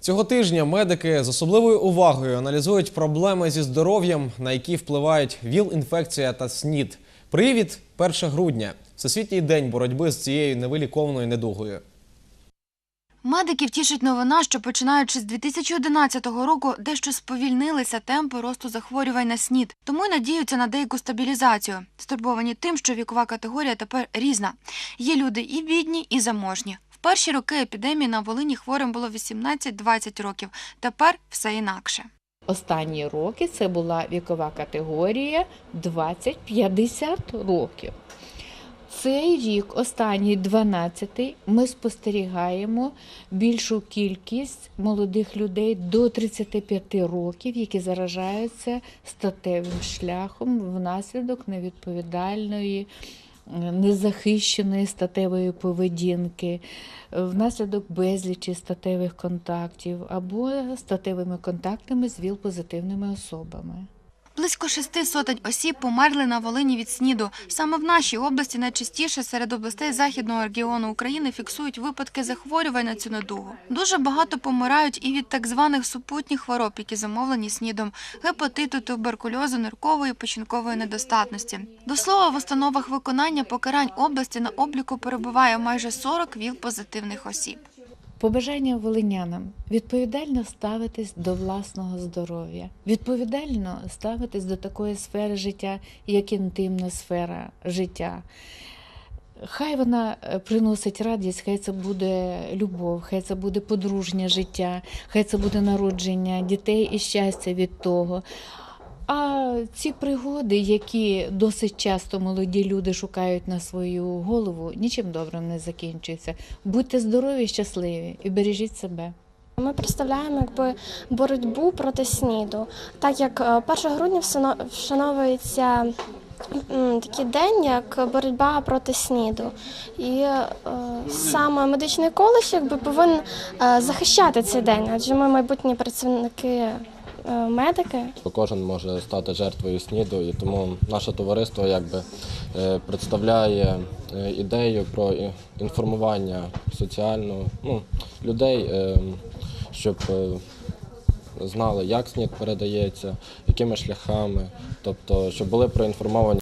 Цього тижня медики з особливою увагою аналізують проблеми зі здоров'ям, на які впливають ВІЛ-інфекція та СНІД. Привід 1 грудня Всесвітній день боротьби з цією невиліковною недугою. Медиків тішить новина, що починаючи з 2011 року дещо сповільнилися темпи росту захворювань на СНІД, тому й надіються на деяку стабілізацію. Стурбовані тим, що вікова категорія тепер різна. Є люди і бідні, і заможні. Перші роки епідемії на Волині хворим було 18-20 років. Тепер все інакше. Останні роки це була вікова категорія 20-50 років. Цей рік, останній 12-й, ми спостерігаємо більшу кількість молодих людей до 35 років, які заражаються статевим шляхом внаслідок невідповідальної, незахищеної статевої поведінки, е, внаслідок безлічі статевих контактів або статевими контактами з ВІЛ-позитивними особами. Близько шести сотень осіб померли на Волині від СНІДу. Саме в нашій області найчастіше серед областей західного регіону України фіксують випадки захворювань на цю недугу. Дуже багато помирають і від так званих супутніх хвороб, які замовлені СНІДом – гепатиту, туберкульозу, ниркової, печінкової недостатності. До слова, в установах виконання покарань області на обліку перебуває майже 40 ВІЛ-позитивних осіб. Побажання волинянам відповідально ставитись до власного здоров'я, відповідально ставитись до такої сфери життя, як інтимна сфера життя. Хай вона е, приносить радість, хай це буде любов, хай це буде подружнє життя, хай це буде народження дітей і щастя від того. А ці пригоди, які досить часто молоді люди шукають на свою голову, нічим добрим не закінчуються. Будьте здорові, щасливі і бережіть себе. Ми представляємо якби боротьбу проти СНІДу, так як е, 1 грудня всано- вшановується такий день, як боротьба проти СНІДу. І е, саме медичний коледж якби повинен е, захищати цей день, адже ми майбутні працівники е, медики. Кожен може стати жертвою СНІДу, і тому наше товариство якби е, представляє е, ідею про інформування соціально ну, людей, е, щоб е, знали, як СНІД передається, якими шляхами, тобто, щоб були проінформовані.